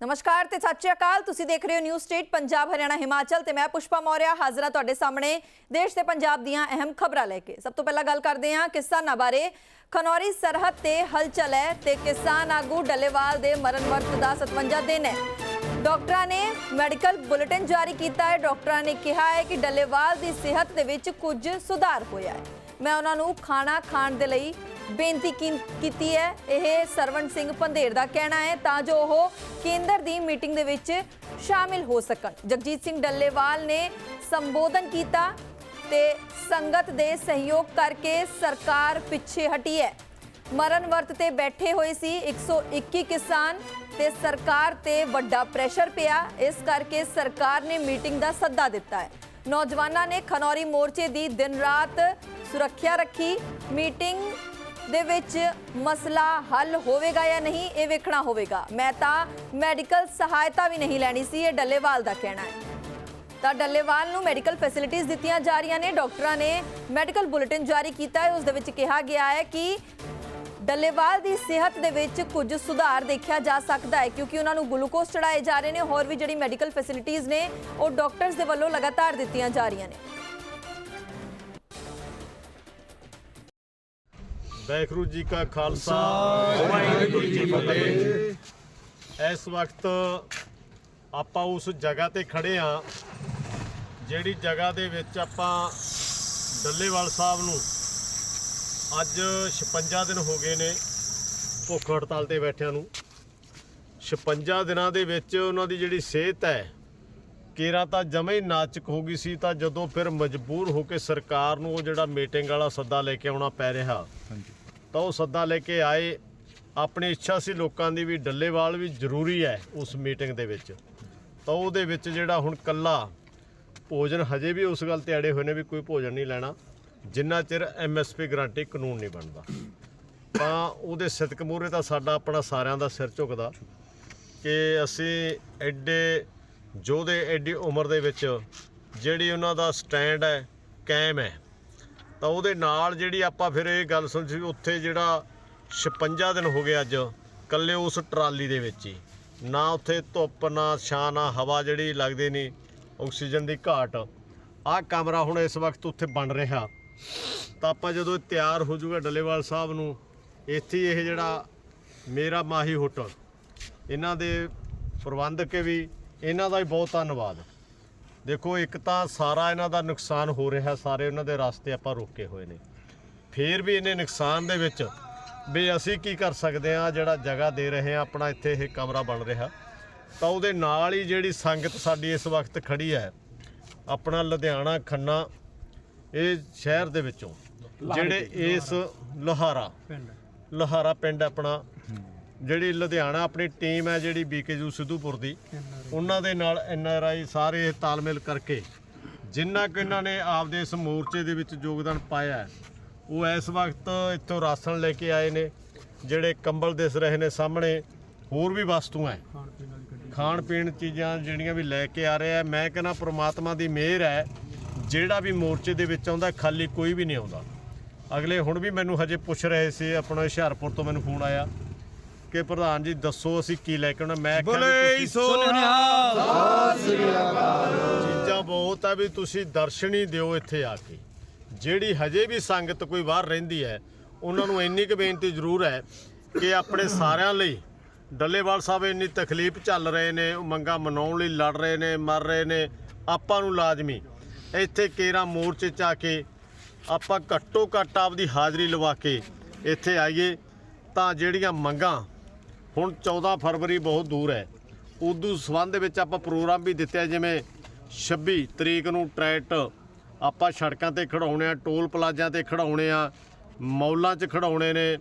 ਨਮਸਕਾਰ ਤੇ ਸਤਿ ਸ਼੍ਰੀ ਅਕਾਲ। ਤੁਸੀਂ ਦੇਖ ਰਹੇ ਹੋ ਨਿਊ ਸਟੇਟ ਪੰਜਾਬ, ਹਰਿਆਣਾ, ਹਿਮਾਚਲ ਤੇ ਮੈਂ ਪੁਸ਼ਪਾ ਮੌਰਿਆ ਹਾਜ਼ਰ ਹਾਂ ਤੁਹਾਡੇ ਸਾਹਮਣੇ ਦੇਸ਼ ਤੇ ਪੰਜਾਬ ਦੀਆਂ ਅਹਿਮ ਖਬਰਾਂ ਲੈ ਕੇ। ਸਭ ਤੋਂ ਪਹਿਲਾਂ ਗੱਲ ਕਰਦੇ ਹਾਂ ਕਿਸਾਨਾਂ ਬਾਰੇ। ਖਨੌਰੀ ਸਰਹੱਦ ਤੇ ਹਲਚਲ ਹੈ ਤੇ ਕਿਸਾਨ ਆਗੂ ਡੱਲੇਵਾਲ ਦੇ ਮਰਨ ਵਰਤ ਦਾ 57 ਦਿਨ ਹੈ। ਡਾਕਟਰਾਂ ਨੇ ਮੈਡੀਕਲ ਬੁਲੇਟਿਨ ਜਾਰੀ ਕੀਤਾ ਹੈ। ਡਾਕਟਰਾਂ ਨੇ ਕਿਹਾ ਹੈ ਕਿ ਡੱਲੇਵਾਲ ਦੀ ਸਿਹਤ ਦੇ ਵਿੱਚ ਕੁਝ ਸੁਧਾਰ ਹੋਇਆ ਹੈ। ਮੈਂ ਉਹਨਾਂ ਨੂੰ ਖਾਣਾ ਖਾਣ ਦੇ ਲਈ ਬੇਨਤੀ ਕੀ- ਕੀਤੀ ਹੈ, ਇਹ ਸਰਵਣ ਸਿੰਘ ਪੰਧੇਰ ਦਾ ਕਹਿਣਾ ਹੈ, ਤਾਂ ਜੋ ਉਹ ਕੇਂਦਰ ਦੀ ਮੀਟਿੰਗ ਦੇ ਵਿੱਚ ਸ਼ਾਮਿਲ ਹੋ ਸਕਣ। ਜਗਜੀਤ ਸਿੰਘ ਡੱਲੇਵਾਲ ਨੇ ਸੰਬੋਧਨ ਕੀਤਾ ਤੇ ਸੰਗਤ ਦੇ ਸਹਿਯੋਗ ਕਰਕੇ ਸਰਕਾਰ ਪਿੱਛੇ ਹਟੀ ਹੈ। ਮਰਨ ਵਰਤ ਤੇ ਬੈਠੇ ਹੋਏ ਸੀ 121 ਕਿਸਾਨ ਤੇ ਸਰਕਾਰ ਤੇ ਵੱਡਾ ਪ੍ਰੈਸ਼ਰ ਪਿਆ। ਇਸ ਕਰਕੇ ਸਰਕਾਰ ਨੇ ਮੀਟਿੰਗ ਦਾ ਸੱਦਾ ਦਿੱਤਾ ਹੈ। ਨੌਜਵਾਨਾਂ ਨੇ ਖਨੌਰੀ ਮੋਰਚੇ ਦੀ ਦਿਨ ਰਾਤ ਸੁਰੱਖਿਆ ਰੱਖੀ। ਮੀਟਿੰਗ ਦੇ ਵਿੱਚ ਮਸਲਾ ਹੱਲ ਹੋਵੇਗਾ ਜਾਂ ਨਹੀਂ, ਇਹ ਵੇਖਣਾ ਹੋਵੇਗਾ। ਮੈਂ ਤਾਂ ਮੈਡੀਕਲ ਸਹਾਇਤਾ ਵੀ ਨਹੀਂ ਲੈਣੀ ਸੀ, ਇਹ ਡੱਲੇਵਾਲ ਦਾ ਕਹਿਣਾ ਹੈ। ਤਾਂ ਡੱਲੇਵਾਲ ਨੂੰ ਮੈਡੀਕਲ ਫੈਸਿਲਿਟੀਆਂ ਦਿੱਤੀਆਂ ਜਾ ਰਹੀਆਂ ਨੇ, ਡਾਕਟਰਾਂ ਨੇ ਮੈਡੀਕਲ ਬੁਲੇਟਿਨ ਜਾਰੀ ਕੀਤਾ ਹੈ, ਉਸ ਦੇ ਵਿੱਚ ਕਿਹਾ ਗਿਆ ਹੈ ਕਿ ਡੱਲੇਵਾਲ ਦੀ ਸਿਹਤ ਦੇ ਵਿੱਚ ਕੁਝ ਸੁਧਾਰ ਦੇਖਿਆ ਜਾ ਸਕਦਾ ਹੈ, ਕਿਉਂਕਿ ਉਹਨਾਂ ਨੂੰ ਗਲੂਕੋਜ਼ ਚੜਾਏ ਜਾ ਰਹੇ ਨੇ, ਹੋਰ ਵੀ ਜਿਹੜੀ ਮੈਡੀਕਲ ਫੈਸਿਲਿਟੀਆਂ ਨੇ, ਉਹ ਡਾਕਟਰਸ ਦੇ ਵੱਲੋਂ ਲਗਾਤਾਰ ਦਿੱਤੀਆਂ ਜਾ ਰਹੀਆਂ ਨੇ। ਵਾਹਿਗੁਰੂ ਜੀ ਕਾ ਖਾਲਸਾ। ਵਾਹਿਗੁਰੂ ਜੀ ਕੀ ਫਤਿਹ। ਇਸ ਵਕਤ ਆਪਾਂ ਉਸ ਜਗ੍ਹਾ ਤੇ ਖੜੇ ਆ ਜਿਹੜੀ ਜਗ੍ਹਾ ਦੇ ਵਿੱਚ ਆਪਾਂ ਡੱਲੇਵਾਲ ਸਾਹਿਬ ਨੂੰ ਅੱਜ 56 ਦਿਨ ਹੋ ਗਏ ਨੇ ਭੁੱਖ ਹੜਤਾਲ ਤੇ ਬੈਠਿਆਂ ਨੂੰ। 56 ਦਿਨਾਂ ਦੇ ਵਿੱਚ ਉਹਨਾਂ ਦੀ ਜਿਹੜੀ ਸਿਹਤ ਹੈ ਕੇਰਾ ਤਾਂ ਜਮੇ ਹੀ ਨਾਚਕ ਹੋ ਗਈ ਸੀ ਤਾਂ ਜਦੋਂ ਫਿਰ ਮਜਬੂਰ ਹੋ ਕੇ ਸਰਕਾਰ ਨੂੰ ਉਹ ਜਿਹੜਾ ਮੀਟਿੰਗ ਵਾਲਾ ਸੱਦਾ ਲੈ ਕੇ ਆਉਣਾ ਪੈ ਰਿਹਾ ਤਾਂ ਉਹ ਸੱਦਾ ਲੈ ਕੇ ਆਏ। ਆਪਣੀ ਇੱਛਾ ਸੀ ਲੋਕਾਂ ਦੀ ਵੀ ਡੱਲੇਵਾਲ ਵੀ ਜ਼ਰੂਰੀ ਹੈ ਉਸ ਮੀਟਿੰਗ ਦੇ ਵਿੱਚ। ਤਾਂ ਉਹਦੇ ਵਿੱਚ ਜਿਹੜਾ ਹੁਣ ਕੱਲਾ ਭੋਜਨ ਹਜੇ ਵੀ ਉਸ ਗੱਲ ਤੇ ਅੜੇ ਹੋਏ ਨੇ ਵੀ ਕੋਈ ਭੋਜਨ ਨਹੀਂ ਲੈਣਾ। ਜਿੰਨਾ ਚਿਰ ਐਮਐਸਪੀ ਗਰੰਟੀ ਕਾਨੂੰਨ ਨਹੀਂ ਬਣਦਾ। ਤਾਂ ਉਹਦੇ ਸਿਦਕ ਮੂਹਰੇ ਤਾਂ ਸਾਡਾ ਆਪਣਾ ਸਾਰਿਆਂ ਦਾ ਸਿਰ ਝੁਕਦਾ ਕਿ ਅਸੀਂ ਐਡੇ ਯੋਧੇ, ਐਡੀ ਉਮਰ ਦੇ ਵਿੱਚ ਜਿਹੜੀ ਉਹਨਾਂ ਦਾ ਸਟੈਂਡ ਹੈ, ਕਾਇਮ ਹੈ। ਤਾਂ ਉਹਦੇ ਨਾਲ ਜਿਹੜੀ ਆਪਾਂ ਫਿਰ ਇਹ ਗੱਲ ਸੁਣ ਸੀ ਉੱਥੇ ਜਿਹੜਾ 56 ਦਿਨ ਹੋ ਗਏ ਅੱਜ ਕੱਲੇ ਉਸ ਟਰਾਲੀ ਦੇ ਵਿੱਚ ਹੀ। ਨਾ ਉੱਥੇ ਧੁੱਪ, ਨਾ ਛਾਂ, ਨਾ ਹਵਾ ਜਿਹੜੀ ਲੱਗਦੀ ਨਹੀਂ, ਆਕਸੀਜਨ ਦੀ ਘਾਟ। ਆਹ ਕਮਰਾ ਹੁਣ ਇਸ ਵਕਤ ਉੱਥੇ ਬਣ ਰਿਹਾ। ਤਾਂ ਆਪਾਂ ਜਦੋਂ ਇਹ ਤਿਆਰ ਹੋ ਜਾਊਗਾ ਡੱਲੇਵਾਲ ਸਾਹਿਬ ਨੂੰ, ਇੱਥੇ ਇਹ ਜਿਹੜਾ ਮੇਰਾ ਮਾਹੀ ਹੋਟਲ, ਇਹਨਾਂ ਦੇ ਪ੍ਰਬੰਧਕ ਵੀ, ਇਹਨਾਂ ਦਾ ਵੀ ਬਹੁਤ ਧੰਨਵਾਦ। ਦੇਖੋ ਇੱਕ ਤਾਂ ਸਾਰਾ ਇਹਨਾਂ ਦਾ ਨੁਕਸਾਨ ਹੋ ਰਿਹਾ ਸਾਰੇ ਉਹਨਾਂ ਦੇ ਰਸਤੇ ਆਪਾਂ ਰੋਕੇ ਹੋਏ ਨੇ। ਫੇਰ ਵੀ ਇਹਨੇ ਨੁਕਸਾਨ ਦੇ ਵਿੱਚ ਵੀ ਅਸੀਂ ਕੀ ਕਰ ਸਕਦੇ ਆ ਜਿਹੜਾ ਜਗ੍ਹਾ ਦੇ ਰਹੇ ਆ ਆਪਣਾ ਇੱਥੇ ਇਹ ਕਮਰਾ ਬਣ ਰਿਹਾ। ਤਾਂ ਉਹਦੇ ਨਾਲ ਹੀ ਜਿਹੜੀ ਸੰਗਤ ਸਾਡੀ ਇਸ ਵਕਤ ਖੜੀ ਹੈ ਆਪਣਾ ਲੁਧਿਆਣਾ ਖੰਨਾ ਇਹ ਸ਼ਹਿਰ ਦੇ ਵਿੱਚੋਂ ਜਿਹੜੇ ਇਸ ਲੋਹਾਰਾ ਲੋਹਾਰਾ ਪਿੰਡ ਆਪਣਾ ਜਿਹੜੀ ਲੁਧਿਆਣਾ ਆਪਣੀ ਟੀਮ ਹੈ ਜਿਹੜੀ ਬੀਕੇਯੂ ਸਿੱਧੂਪੁਰ ਦੀ। ਉਹਨਾਂ ਦੇ ਨਾਲ ਐਨ ਆਰ ਆਈ ਸਾਰੇ ਇਹ ਤਾਲਮੇਲ ਕਰਕੇ ਜਿੰਨਾ ਕਿ ਇਹਨਾਂ ਨੇ ਆਪਦੇ ਇਸ ਮੋਰਚੇ ਦੇ ਵਿੱਚ ਯੋਗਦਾਨ ਪਾਇਆ ਉਹ ਇਸ ਵਕਤ ਇੱਥੋਂ ਰਾਸ਼ਨ ਲੈ ਕੇ ਆਏ ਨੇ, ਜਿਹੜੇ ਕੰਬਲ ਦਿਸ ਰਹੇ ਨੇ ਸਾਹਮਣੇ, ਹੋਰ ਵੀ ਵਸਤੂਆਂ ਹੈ। ਖਾਣ ਪੀਣ ਚੀਜ਼ਾਂ ਜਿਹੜੀਆਂ ਵੀ ਲੈ ਕੇ ਆ ਰਹੇ ਆ ਮੈਂ ਕਹਿੰਦਾ ਪ੍ਰਮਾਤਮਾ ਦੀ ਮਿਹਰ ਹੈ, ਜਿਹੜਾ ਵੀ ਮੋਰਚੇ ਦੇ ਵਿੱਚ ਆਉਂਦਾ, ਖਾਲੀ ਕੋਈ ਵੀ ਨਹੀਂ ਆਉਂਦਾ। ਅਗਲੇ ਹੁਣ ਵੀ ਮੈਨੂੰ ਹਜੇ ਪੁੱਛ ਰਹੇ ਸੀ, ਆਪਣਾ ਹੁਸ਼ਿਆਰਪੁਰ ਤੋਂ ਮੈਨੂੰ ਫੋਨ ਆਇਆ। ਕਿ ਪ੍ਰਧਾਨ ਜੀ ਦੱਸੋ ਅਸੀਂ ਕੀ ਲੈ ਕੇ ਆਉਣਾ? ਮੈਂ ਕਿਹਾ ਵੀ ਤੁਸੀਂ ਚੀਜ਼ਾਂ ਬਹੁਤ ਆ ਵੀ ਤੁਸੀਂ ਦਰਸ਼ਨੀ ਦਿਓ ਇੱਥੇ ਆ ਕੇ। ਜਿਹੜੀ ਹਜੇ ਵੀ ਸੰਗਤ ਕੋਈ ਬਾਹਰ ਰਹਿੰਦੀ ਹੈ ਉਹਨਾਂ ਨੂੰ ਇੰਨੀ ਕੁ ਬੇਨਤੀ ਜ਼ਰੂਰ ਹੈ ਕਿ ਆਪਣੇ ਸਾਰਿਆਂ ਲਈ ਡੱਲੇਵਾਲ ਸਾਹਿਬ ਇੰਨੀ ਤਕਲੀਫ ਚੱਲ ਰਹੇ ਨੇ ਮੰਗਾਂ ਮਨਾਉਣ ਲਈ ਲੜ ਰਹੇ ਨੇ ਮਰ ਰਹੇ ਨੇ ਆਪਾਂ ਨੂੰ ਲਾਜ਼ਮੀ। ਇੱਥੇ ਕੇਰਾ ਮੋਰਚੇ 'ਚ ਆ ਕੇ ਆਪਾਂ ਘੱਟੋ ਘੱਟ ਆਪਦੀ ਹਾਜ਼ਰੀ ਲਵਾ ਕੇ ਇੱਥੇ ਆਈਏ ਤਾਂ ਜਿਹੜੀਆਂ ਮੰਗਾਂ ਹੁਣ 14 ਫਰਵਰੀ ਬਹੁਤ ਦੂਰ ਹੈ। ਉਦੋਂ ਸਬੰਧ ਦੇ ਵਿੱਚ ਆਪਾਂ ਪ੍ਰੋਗਰਾਮ ਵੀ ਦਿੱਤੇ ਜਿਵੇਂ 26 ਤਰੀਕ ਨੂੰ ਟਰੈਟ ਆਪਾਂ ਸੜਕਾਂ ਤੇ ਖੜਾਉਣੇ ਆ, ਟੋਲ ਪਲਾਜ਼ਿਆਂ ਤੇ ਖੜਾਉਣੇ ਆ, ਮੌਲਾਂ 'ਚ ਖੜਾਉਣੇ ਨੇ,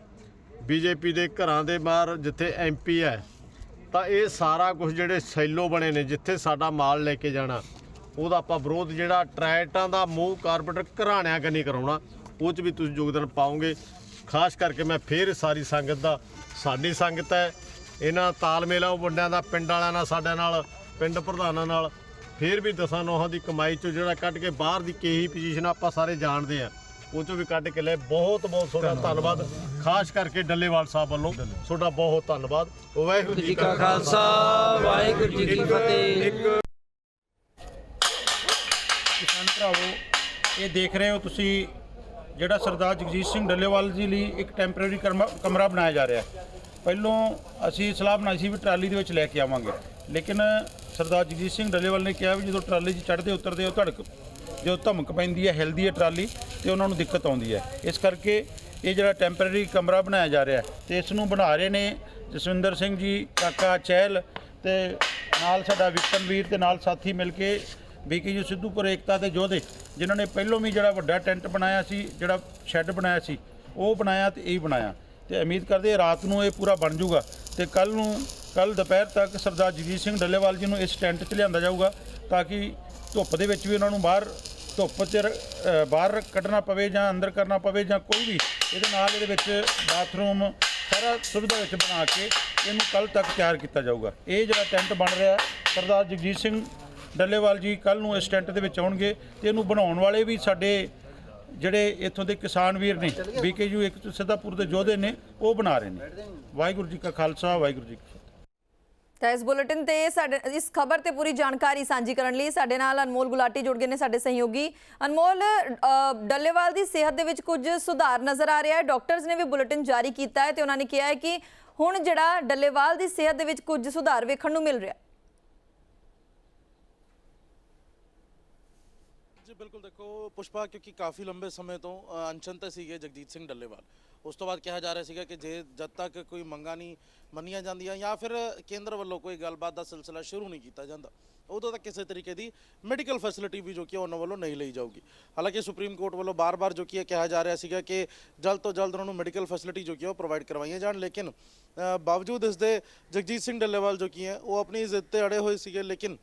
ਬੀਜੇਪੀ ਦੇ ਘਰਾਂ ਦੇ ਬਾਹਰ ਜਿੱਥੇ ਐਮਪੀ ਹੈ। ਤਾਂ ਇਹ ਸਾਰਾ ਕੁਝ ਜਿਹੜੇ ਸੈਲੋ ਬਣੇ ਨੇ, ਜਿੱਥੇ ਸਾਡਾ ਮਾਲ ਲੈ ਕੇ ਜਾਣਾ, ਉਹਦਾ ਆਪਾਂ ਵਿਰੋਧ ਜਿਹੜਾ ਟਰੈਟਾਂ ਦਾ ਮੂੰਹ ਕਾਰਪੋਰੇਟਰ ਘਰਾਣਿਆਂ ਕੰਨੀ ਕਰਾਉਣਾ, ਉਹ 'ਚ ਵੀ ਤੁਸੀਂ ਯੋਗਦਾਨ ਪਾਓਗੇ। ਖਾਸ ਕਰਕੇ ਮੈਂ ਫੇਰ ਸਾਰੀ ਸੰਗਤ ਦਾ ਸਾਡੀ ਸੰਗਤ ਹੈ। ਇਹਨਾਂ ਤਾਲਮੇਲ ਆ ਉਹ ਵੰਡਿਆਂ ਦਾ ਪਿੰਡ ਵਾਲਿਆਂ ਨਾਲ ਸਾਡੇ ਨਾਲ ਪਿੰਡ ਪ੍ਰਧਾਨਾਂ ਨਾਲ। ਫੇਰ ਵੀ ਦਸਾਂ ਨੌਹਾਂ ਦੀ ਕਮਾਈ ਚੋਂ ਜਿਹੜਾ ਕੱਢ ਕੇ ਬਾਹਰ ਦੀ ਕੇਹੀ ਪੋਜੀਸ਼ਨ ਆਪਾਂ ਸਾਰੇ ਜਾਣਦੇ ਆ ਉਹ ਚੋਂ ਵੀ ਕੱਢ ਕੇ ਲੈ ਬਹੁਤ ਬਹੁਤ ਤੁਹਾਡਾ ਧੰਨਵਾਦ। ਖਾਸ ਕਰਕੇ ਡੱਲੇਵਾਲ ਸਾਹਿਬ ਵੱਲੋਂ ਤੁਹਾਡਾ ਬਹੁਤ ਧੰਨਵਾਦ। ਵਾਹਿਗੁਰੂ ਜੀ ਕਾ ਖਾਲਸਾ ਵਾਹਿਗੁਰੂ ਜੀ ਕੀ ਫਤਿਹ। ਕਿਸਾਨ ਭਰਾਵੋ ਇਹ ਦੇਖ ਰਹੇ ਹੋ ਤੁਸੀਂ ਜਿਹੜਾ ਸਰਦਾਰ ਜਗਜੀਤ ਸਿੰਘ ਡੱਲੇਵਾਲ ਜੀ ਲਈ ਇੱਕ ਟੈਂਪਰੇਰੀ ਕਮਰਾ ਬਣਾਇਆ ਜਾ ਰਿਹਾ ਹੈ। ਪਹਿਲੋਂ ਅਸੀਂ ਸਲਾਹ ਬਣਾਈ ਸੀ ਵੀ ਟਰਾਲੀ ਦੇ ਵਿੱਚ ਲੈ ਕੇ ਆਵਾਂਗੇ। ਲੇਕਿਨ ਸਰਦਾਰ ਜਗਜੀਤ ਸਿੰਘ ਡੱਲੇਵਾਲ ਨੇ ਕਿਹਾ ਵੀ ਜਦੋਂ ਟਰਾਲੀ 'ਚ ਚੜ੍ਹਦੇ ਉਤਰਦੇ ਉਹ ਧੜਕ ਜਦੋਂ ਧਮਕ ਪੈਂਦੀ ਹੈ, ਹਿਲਦੀ ਹੈ ਟਰਾਲੀ ਤੇ ਉਹਨਾਂ ਨੂੰ ਦਿੱਕਤ ਆਉਂਦੀ ਹੈ। ਇਸ ਕਰਕੇ ਇਹ ਜਿਹੜਾ ਟੈਂਪਰੇਰੀ ਕਮਰਾ ਬਣਾਇਆ ਜਾ ਰਿਹਾ ਹੈ ਤੇ ਇਸ ਨੂੰ ਬਣਾ ਰਹੇ ਨੇ ਜਸਵਿੰਦਰ ਸਿੰਘ ਜੀ, ਕਾਕਾ ਚਹਿਲ ਤੇ ਨਾਲ ਸਾਡਾ ਵਿਕਰਮਵੀਰ ਤੇ ਨਾਲ ਸਾਥੀ ਮਿਲ ਕੇ ਬੀਕੇਯੂ ਸਿੱਧੂਪੁਰ ਏਕਤਾ ਦੇ ਯੋਧੇ, ਜਿਨ੍ਹਾਂ ਨੇ ਪਹਿਲੋਂ ਵੀ ਜਿਹੜਾ ਵੱਡਾ ਟੈਂਟ ਬਣਾਇਆ ਸੀ, ਜਿਹੜਾ ਸ਼ੈੱਡ ਬਣਾਇਆ ਸੀ, ਉਹ ਬਣਾਇਆ ਤੇ ਇਹ ਬਣਾਇਆ। ਤੇ ਉਮੀਦ ਕਰਦੇ ਰਾਤ ਨੂੰ ਇਹ ਪੂਰਾ ਬਣ ਜਾਊਗਾ। ਤੇ ਕੱਲ ਨੂੰ ਕੱਲ ਦੁਪਹਿਰ ਤੱਕ ਸਰਦਾਰ ਜਗਜੀਤ ਸਿੰਘ ਡੱਲੇਵਾਲ ਜੀ ਨੂੰ ਇਸ ਟੈਂਟ 'ਚ ਲਿਆਂਦਾ ਜਾਊਗਾ, ਤਾਂ ਕਿ ਧੁੱਪ ਦੇ ਵਿੱਚ ਵੀ ਉਹਨਾਂ ਨੂੰ ਬਾਹਰ, ਧੁੱਪ 'ਚ ਬਾਹਰ ਕੱਢਣਾ ਪਵੇ ਜਾਂ ਅੰਦਰ ਕਰਨਾ ਪਵੇ ਜਾਂ ਕੋਈ ਵੀ, ਇਹਦੇ ਨਾਲ ਇਹਦੇ ਵਿੱਚ ਬਾਥਰੂਮ ਸਾਰਾ ਸੁਵਿਧਾ ਵਿੱਚ ਬਣਾ ਕੇ ਇਹਨੂੰ ਕੱਲ ਤੱਕ ਤਿਆਰ ਕੀਤਾ ਜਾਊਗਾ। ਇਹ ਜਿਹੜਾ ਟੈਂਟ ਬਣ ਰਿਹਾ, ਸਰਦਾਰ ਜਗਜੀਤ ਸਿੰਘ ਡੱਲੇਵਾਲ ਜੀ ਕੱਲ ਨੂੰ ਇਸ ਟੈਂਟ ਦੇ ਵਿੱਚ ਆਉਣਗੇ ਤੇ ਇਹਨੂੰ ਬਣਾਉਣ ਵਾਲੇ ਵੀ ਸਾਡੇ ਜਿਹੜੇ ਇੱਥੋਂ ਦੇ ਕਿਸਾਨ ਵੀਰ ਨੇ, ਬੀਕੇਯੂ ਇੱਕ ਸਿੱਧਾਪੁਰ ਦੇ ਯੋਧੇ ਨੇ, ਉਹ ਬਣਾ ਰਹੇ ਨੇ। ਵਾਹਿਗੁਰੂ ਜੀ ਕਾ ਖਾਲਸਾ, ਵਾਹਿਗੁਰੂ ਜੀ ਕੀ ਤਾਂ ਇਸ ਬੁਲੇਟਿਨ ਤੇ ਸਾਡੇ, ਇਸ ਖਬਰ ਤੇ ਪੂਰੀ ਜਾਣਕਾਰੀ ਸਾਂਝੀ ਕਰਨ ਲਈ ਸਾਡੇ ਨਾਲ ਅਨਮੋਲ ਗੁਲਾਟੀ ਜੁੜ ਗਏ ਨੇ ਸਾਡੇ ਸਹਿਯੋਗੀ। ਅਨਮੋਲ ਡੱਲੇਵਾਲ ਦੀ ਸਿਹਤ ਦੇ ਵਿੱਚ ਕੁਝ ਸੁਧਾਰ ਨਜ਼ਰ ਆ ਰਿਹਾ ਹੈ। ਡਾਕਟਰਸ ਨੇ ਵੀ ਬੁਲੇਟਿਨ ਜਾਰੀ ਕੀਤਾ ਹੈ ਤੇ ਉਹਨਾਂ ਨੇ ਕਿਹਾ ਹੈ ਕਿ ਹੁਣ ਜਿਹੜਾ ਡੱਲੇਵਾਲ ਦੀ ਸਿਹਤ ਦੇ ਵਿੱਚ ਕੁਝ ਸੁਧਾਰ ਵੇਖਣ ਨੂੰ ਮਿਲ ਰਿਹਾ ਹੈ। ਜੀ ਬਿਲਕੁਲ ਦੇਖੋ ਪੁਸ਼ਪਾ ਕਿਉਂਕਿ ਕਾਫੀ ਲੰਬੇ ਸਮੇਂ ਤੋਂ ਅ, ਅਨਸ਼ਨ ਤੇ ਸੀਗੇ ਜਗਜੀਤ ਸਿੰਘ ਡੱਲੇਵਾਲ। ਉਸ ਤੋਂ ਬਾਅਦ ਕਿਹਾ ਜਾ ਰਿਹਾ ਸੀਗਾ ਕਿ ਜੇ ਜਦ ਤੱਕ ਕੋਈ ਮੰਗਾਂ ਨਹੀਂ ਮੰਨੀਆਂ ਜਾਂਦੀਆਂ ਜਾਂ ਫਿਰ ਕੇਂਦਰ ਵੱਲੋਂ ਕੋਈ ਗੱਲਬਾਤ ਦਾ ਸਿਲਸਿਲਾ ਸ਼ੁਰੂ ਨਹੀਂ ਕੀਤਾ ਜਾਂਦਾ ਉਦੋਂ ਤੱਕ ਕਿਸੇ ਤਰੀਕੇ ਦੀ ਮੈਡੀਕਲ ਫੈਸਿਲਿਟੀ ਵੀ ਜੋ ਕਿ ਉਹਨਾਂ ਵੱਲੋਂ ਨਹੀਂ ਲਈ ਜਾਊਗੀ। ਹਾਲਾਂਕਿ ਸੁਪਰੀਮ ਕੋਰਟ ਵੱਲੋਂ ਬਾਰ-ਬਾਰ ਜੋ ਕਿ ਇਹ ਕਿਹਾ ਜਾ ਰਿਹਾ ਸੀਗਾ ਕਿ ਜਲਦ ਤੋਂ ਜਲਦ ਉਹਨਾਂ ਨੂੰ ਮੈਡੀਕਲ ਫੈਸਿਲਿਟੀ ਜੋ ਕਿ ਉਹ ਪ੍ਰੋਵਾਈਡ ਕਰਵਾਈਆਂ ਜਾਣ ਲੇਕਿਨ ਅ, ਬਾਵਜੂਦ ਇਸ ਦੇ ਜਗਜੀਤ ਸਿੰਘ ਡੱਲੇਵਾਲ ਜੋ ਕਿ ਹੈ ਉਹ ਆਪਣੀ ਜ਼ਿੱਦ ਤੇ ਅੜੇ ਹੋਏ ਸੀਗੇ ਲੇਕਿਨ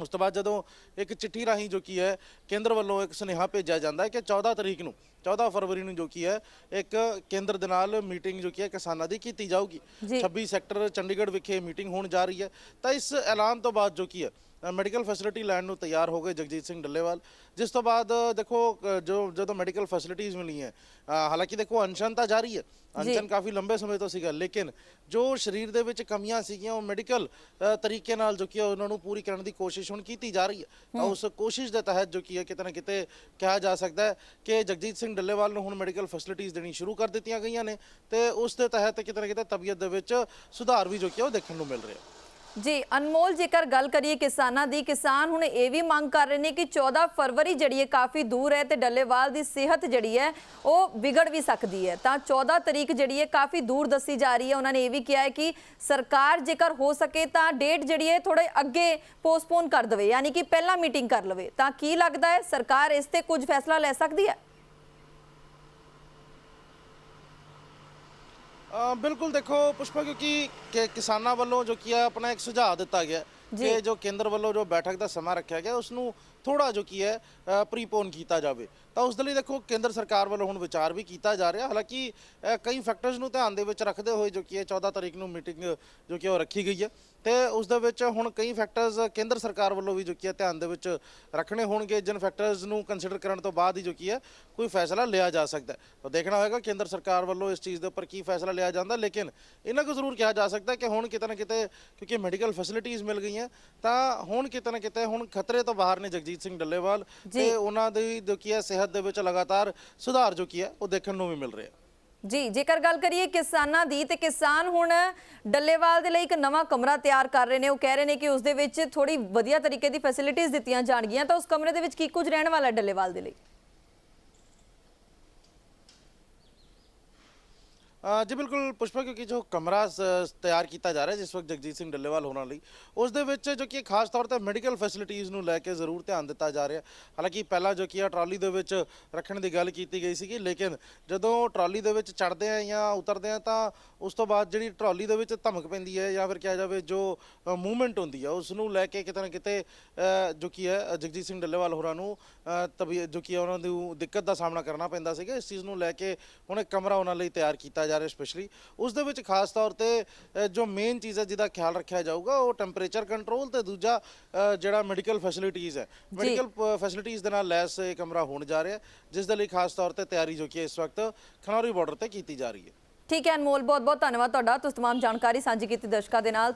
ਉਸ ਤੋਂ ਬਾਅਦ ਜਦੋਂ ਇੱਕ ਚਿੱਠੀ ਰਾਹੀਂ ਜੋ ਕੀ ਹੈ ਕੇਂਦਰ ਵੱਲੋਂ ਇੱਕ ਸੁਨੇਹਾ ਭੇਜਿਆ ਜਾਂਦਾ ਹੈ ਕਿ 14 ਤਰੀਕ ਨੂੰ 14 ਫਰਵਰੀ ਨੂੰ ਜੋ ਕੀ ਹੈ ਇੱਕ ਕੇਂਦਰ ਦੇ ਨਾਲ ਮੀਟਿੰਗ ਜੋ ਕੀ ਹੈ ਕਿਸਾਨਾਂ ਦੀ ਕੀਤੀ ਜਾਊਗੀ। ਜੀ। 26 ਸੈਕਟਰ ਚੰਡੀਗੜ੍ਹ ਵਿਖੇ ਮੀਟਿੰਗ ਹੋਣ ਜਾ ਰਹੀ ਹੈ। ਤਾਂ ਇਸ ਐਲਾਨ ਤੋਂ ਬਾਅਦ ਜੋ ਕੀ ਹੈ ਮੈਡੀਕਲ ਫੈਸਿਲਿਟੀ ਲੈਣ ਨੂੰ ਤਿਆਰ ਹੋ ਗਏ ਜਗਜੀਤ ਸਿੰਘ ਡੱਲੇਵਾਲ। ਜਿਸ ਤੋਂ ਬਾਅਦ ਦੇਖੋ ਜੋ ਜਦੋਂ ਮੈਡੀਕਲ ਫੈਸਿਲਿਟੀਆਂ ਮਿਲੀਆਂ ਹਾਲਾਂਕਿ ਦੇਖੋ ਅਨਸ਼ਨ ਤਾਂ ਜਾਰੀ ਹੈ। ਅਨਸ਼ਨ ਕਾਫੀ ਲੰਬੇ ਸਮੇਂ ਤੋਂ ਸੀਗਾ ਲੇਕਿਨ ਜੋ ਸਰੀਰ ਦੇ ਵਿੱਚ ਕਮੀਆਂ ਸੀਗੀਆਂ ਉਹ ਮੈਡੀਕਲ ਤਰੀਕੇ ਨਾਲ ਜੋ ਕਿ ਹੈ ਉਹਨਾਂ ਨੂੰ ਪੂਰੀ ਕਰਨ ਦੀ ਕੋਸ਼ਿਸ਼ ਹੁਣ ਕੀਤੀ ਜਾ ਰਹੀ ਹੈ। ਤਾਂ ਉਸ ਕੋਸ਼ਿਸ਼ ਦੇ ਤਹਿਤ ਜੋ ਕੀ ਹੈ ਕਿਤੇ ਨਾ ਕਿਤੇ ਕਿਹਾ ਜਾ ਸਕਦਾ ਹੈ ਕਿ ਜਗਜੀਤ ਸਿੰਘ ਡੱਲੇਵਾਲ ਨੂੰ ਹੁਣ ਮੈਡੀਕਲ ਫੈਸਿਲਿਟੀਆਂ ਦੇਣੀ ਸ਼ੁਰੂ ਕਰ ਦਿੱਤੀਆਂ ਗਈਆਂ ਨੇ ਤੇ ਉਸ ਦੇ ਤਹਿਤ ਕਿਤੇ ਨਾ ਕਿਤੇ ਤਬੀਅਤ ਦੇ ਵਿੱਚ ਸੁਧਾਰ ਵੀ ਜੋ ਕਿ ਉਹ ਦੇਖਣ ਨੂੰ ਮਿਲ ਰਿਹਾ। ਜੀ, ਅਨਮੋਲ, ਜੇਕਰ ਗੱਲ ਕਰੀਏ ਕਿਸਾਨਾਂ ਦੀ, ਕਿਸਾਨ ਹੁਣ ਇਹ ਵੀ ਮੰਗ ਕਰ ਰਹੇ ਨੇ ਕਿ 14 ਫਰਵਰੀ ਜਿਹੜੀ ਹੈ ਕਾਫੀ ਦੂਰ ਹੈ ਤੇ ਡੱਲੇਵਾਲ ਦੀ ਸਿਹਤ ਜਿਹੜੀ ਹੈ ਉਹ ਵਿਗੜ ਵੀ ਸਕਦੀ ਹੈ। ਤਾਂ 14 ਤਰੀਕ ਜਿਹੜੀ ਹੈ ਕਾਫੀ ਦੂਰ ਦੱਸੀ ਜਾ ਰਹੀ ਹੈ। ਉਹਨਾਂ ਨੇ ਇਹ ਵੀ ਕਿਹਾ ਹੈ ਕਿ ਸਰਕਾਰ ਜੇਕਰ ਹੋ ਸਕੇ ਤਾਂ ਡੇਟ ਜਿਹੜੀ ਹੈ ਥੋੜੇ ਅੱਗੇ ਪੋਸਟਪੋਨ ਕਰ ਦੇਵੇ, ਯਾਨੀ ਕਿ ਪਹਿਲਾਂ ਮੀਟਿੰਗ ਕਰ ਲਵੇ। ਤਾਂ ਕੀ ਲੱਗਦਾ ਹੈ, ਸਰਕਾਰ ਇਸ ਤੇ ਕੁਝ ਫੈਸਲਾ ਲੈ ਸਕਦੀ ਹੈ ਅ, ਬਿਲਕੁਲ ਦੇਖੋ ਪੁਸ਼ਪਾ ਕਿਉਂਕਿ ਕਿ ਕਿਸਾਨਾਂ ਵੱਲੋਂ ਜੋ ਕੀ ਹੈ ਆਪਣਾ ਇੱਕ ਸੁਝਾਅ ਦਿੱਤਾ ਗਿਆ ਹੈ ਜੀ। ਕਿ ਜੋ ਕੇਂਦਰ ਵੱਲੋਂ ਜੋ ਬੈਠਕ ਦਾ ਸਮਾਂ ਰੱਖਿਆ ਗਿਆ ਉਸ ਨੂੰ ਥੋੜਾ ਜੋ ਕੀ ਹੈ ਪ੍ਰੀਪੋਨ ਕੀਤਾ ਜਾਵੇ। ਤਾਂ ਉਸ ਦੇ ਲਈ ਦੇਖੋ, ਕੇਂਦਰ ਸਰਕਾਰ ਵੱਲੋਂ ਹੁਣ ਵਿਚਾਰ ਵੀ ਕੀਤਾ ਜਾ ਰਿਹਾ। ਹਾਲਾਂਕਿ ਕਈ ਫੈਕਟਰਸ ਨੂੰ ਧਿਆਨ ਦੇ ਵਿੱਚ ਰੱਖਦੇ ਹੋਏ ਜੋ ਕੀ ਹੈ 14 ਤਰੀਕ ਨੂੰ ਮੀਟਿੰਗ ਜੋ ਕਿ ਉਹ ਰੱਖੀ ਗਈ ਹੈ। ਤੇ ਉਸ ਦੇ ਵਿੱਚ ਹੁਣ ਕਈ ਫੈਕਟਰਸ ਕੇਂਦਰ ਸਰਕਾਰ ਵੱਲੋਂ ਵੀ ਜੋ ਕੀ ਹੈ, ਧਿਆਨ ਦੇ ਵਿੱਚ ਰੱਖਣੇ ਹੋਣਗੇ। ਜਿਨ ਫੈਕਟਰਸ ਨੂੰ ਕੰਸੀਡਰ ਕਰਨ ਤੋਂ ਬਾਅਦ ਹੀ ਜੋ ਕੀ ਹੈ, ਕੋਈ ਫੈਸਲਾ ਲਿਆ ਜਾ ਸਕਦਾ ਤਾਂ ਦੇਖਣਾ ਹੋਏਗਾ ਕੇਂਦਰ ਸਰਕਾਰ ਵੱਲੋਂ ਇਸ ਚੀਜ਼ ਦੇ ਉੱਪਰ ਕੀ ਫੈਸਲਾ ਲਿਆ ਜਾਂਦਾ। ਲੇਕਿਨ ਇਹਨਾਂ ਕੋ ਜ਼ਰੂਰ ਕਿਹਾ ਜਾ ਸਕਦਾ ਕਿ ਹੁਣ ਕਿਤੇ ਨਾ ਕਿਤੇ ਕਿਉਂਕਿ ਮੈਡੀਕਲ ਫੈਸਿਲਿਟੀਆਂ ਮਿਲ ਗਈਆਂ, ਤਾਂ ਹੁਣ ਕਿਤੇ ਨਾ ਕਿਤੇ ਹੁਣ ਖਤਰੇ ਤੋਂ ਬਾਹਰ ਨੇ ਜਗਜੀਤ ਸਿੰਘ ਡੱਲੇਵਾਲ ਤੇ ਉਹਨਾਂ ਦੀ ਜੋ ਕੀ ਹੈ ਸਿਹਤ ਦੇ ਵਿੱਚ ਲਗਾਤਾਰ ਸੁਧਾਰ ਜੋ ਕੀ ਹੈ ਉਹ ਦੇਖਣ ਨੂੰ ਵੀ ਮਿਲ ਰਿਹਾ। ਜੀ ਜੇਕਰ ਗੱਲ ਕਰੀਏ ਕਿਸਾਨਾਂ ਦੀ ਤੇ ਕਿਸਾਨ ਹੁਣ ਡੱਲੇਵਾਲ ਦੇ ਲਈ ਇੱਕ ਨਵਾਂ ਕਮਰਾ ਤਿਆਰ ਕਰ ਰਹੇ ਨੇ। ਉਹ ਕਹਿ ਰਹੇ ਨੇ ਕਿ ਉਸ ਦੇ ਵਿੱਚ ਥੋੜੀ ਵਧੀਆ ਤਰੀਕੇ ਦੀ ਫੈਸਿਲਿਟੀਆਂ ਦਿੱਤੀਆਂ ਜਾਣਗੀਆਂ। ਤਾਂ ਉਸ ਕਮਰੇ ਦੇ ਵਿੱਚ ਕੀ ਕੁਝ ਰਹਿਣ ਵਾਲਾ ਡੱਲੇਵਾਲ ਦੇ ਲਈ? ਜੀ ਬਿਲਕੁਲ ਪੁਸ਼ਪਾ ਕਿਉਂਕਿ ਜੋ ਕਮਰਾ ਸ- ਤਿਆਰ ਕੀਤਾ ਜਾ ਰਿਹਾ ਜਿਸ ਵਕਤ ਜਗਜੀਤ ਸਿੰਘ ਡੱਲੇਵਾਲ ਹੋਣਾ ਲਈ ਉਸ ਦੇ ਵਿੱਚ ਜੋ ਕਿ ਖਾਸ ਤੌਰ ਤੇ ਮੈਡੀਕਲ ਫੈਸਿਲਿਟੀਆਂ ਨੂੰ ਲੈ ਕੇ ਜ਼ਰੂਰ ਧਿਆਨ ਦਿੱਤਾ ਜਾ ਰਿਹਾ। ਹਾਲਾਂਕਿ ਪਹਿਲਾਂ ਜੋ ਕਿ ਆ ਟਰਾਲੀ ਦੇ ਵਿੱਚ ਰੱਖਣ ਦੀ ਗੱਲ ਕੀਤੀ ਗਈ ਸੀਗੀ ਲੇਕਿਨ ਜਦੋਂ ਟਰਾਲੀ ਦੇ ਵਿੱਚ ਚੜਦੇ ਆ ਜਾਂ ਉਤਰਦੇ ਆ ਤਾਂ ਉਸ ਤੋਂ ਬਾਅਦ ਜਿਹੜੀ ਟਰਾਲੀ ਦੇ ਵਿੱਚ ਧਮਕ ਪੈਂਦੀ ਹੈ ਜਾਂ ਫਿਰ ਕਿਹਾ ਜਾਵੇ ਜੋ ਮੂਵਮੈਂਟ ਹੁੰਦੀ ਹੈ ਉਸ ਨੂੰ ਲੈ ਕੇ ਕਿਤੇ ਨਾ ਕਿਤੇ ਜੋ ਕੀ ਹੈ ਜਗਜੀਤ ਸਿੰਘ ਡੱਲੇਵਾਲ ਹੋਰਾਂ ਨੂੰ ਅ, ਜੋ ਕੀ ਉਹਨਾਂ ਦੀ ਦਿੱਕਤ ਦਾ ਸਾਹਮਣਾ ਕਰਨਾ ਪੈਂਦਾ ਸੀਗਾ। ਇਸ ਚੀਜ਼ ਨੂੰ ਲੈ ਕੇ ਹੁਣ ਇੱਕ ਕਮਰਾ ਉਹਨਾਂ ਲਈ ਤਿਆਰ ਕੀਤਾ ਜਾ ਜਾ ਰਿਹਾ ਸਪੈਸ਼ਲੀ ਉਸ ਦੇ ਵਿੱਚ ਖਾਸ ਤੌਰ ਤੇ ਜੋ ਮੇਨ ਚੀਜ਼ ਹੈ ਜਿਹਦਾ ਖਿਆਲ ਰੱਖਿਆ ਜਾਊਗਾ ਉਹ ਟੈਂਪਰੇਚਰ ਕੰਟਰੋਲ ਤੇ ਦੂਜਾ ਜਿਹੜਾ ਮੈਡੀਕਲ ਫੈਸਿਲਿਟੀਜ਼ ਹੈ। ਮੈਡੀਕਲ ਫੈਸਿਲਿਟੀਜ਼ ਦੇ ਨਾਲ ਲੈਸ ਇਹ ਕਮਰਾ ਹੋਣ ਜਾ ਰਿਹਾ ਜਿਸ ਦੇ ਲਈ ਖਾਸ ਤੌਰ ਤੇ ਤਿਆਰੀ ਜੋ ਕਿ ਇਸ ਵਕਤ ਖਨੌਰੀ ਬਾਰਡਰ ਤੇ ਕੀਤੀ ਜਾ ਰਹੀ ਹੈ। ਠੀਕ ਹੈ ਅਨਮੋਲ ਬਹੁਤ ਬਹੁਤ ਧੰਨਵਾਦ ਤੁਹਾਡਾ। ਤੁਸੀਂ ਤਮਾਮ ਜਾਣਕਾਰੀ ਸਾਂਝੀ ਕੀਤੀ ਦਰਸ਼ਕਾਂ ਦੇ ਨਾਲ।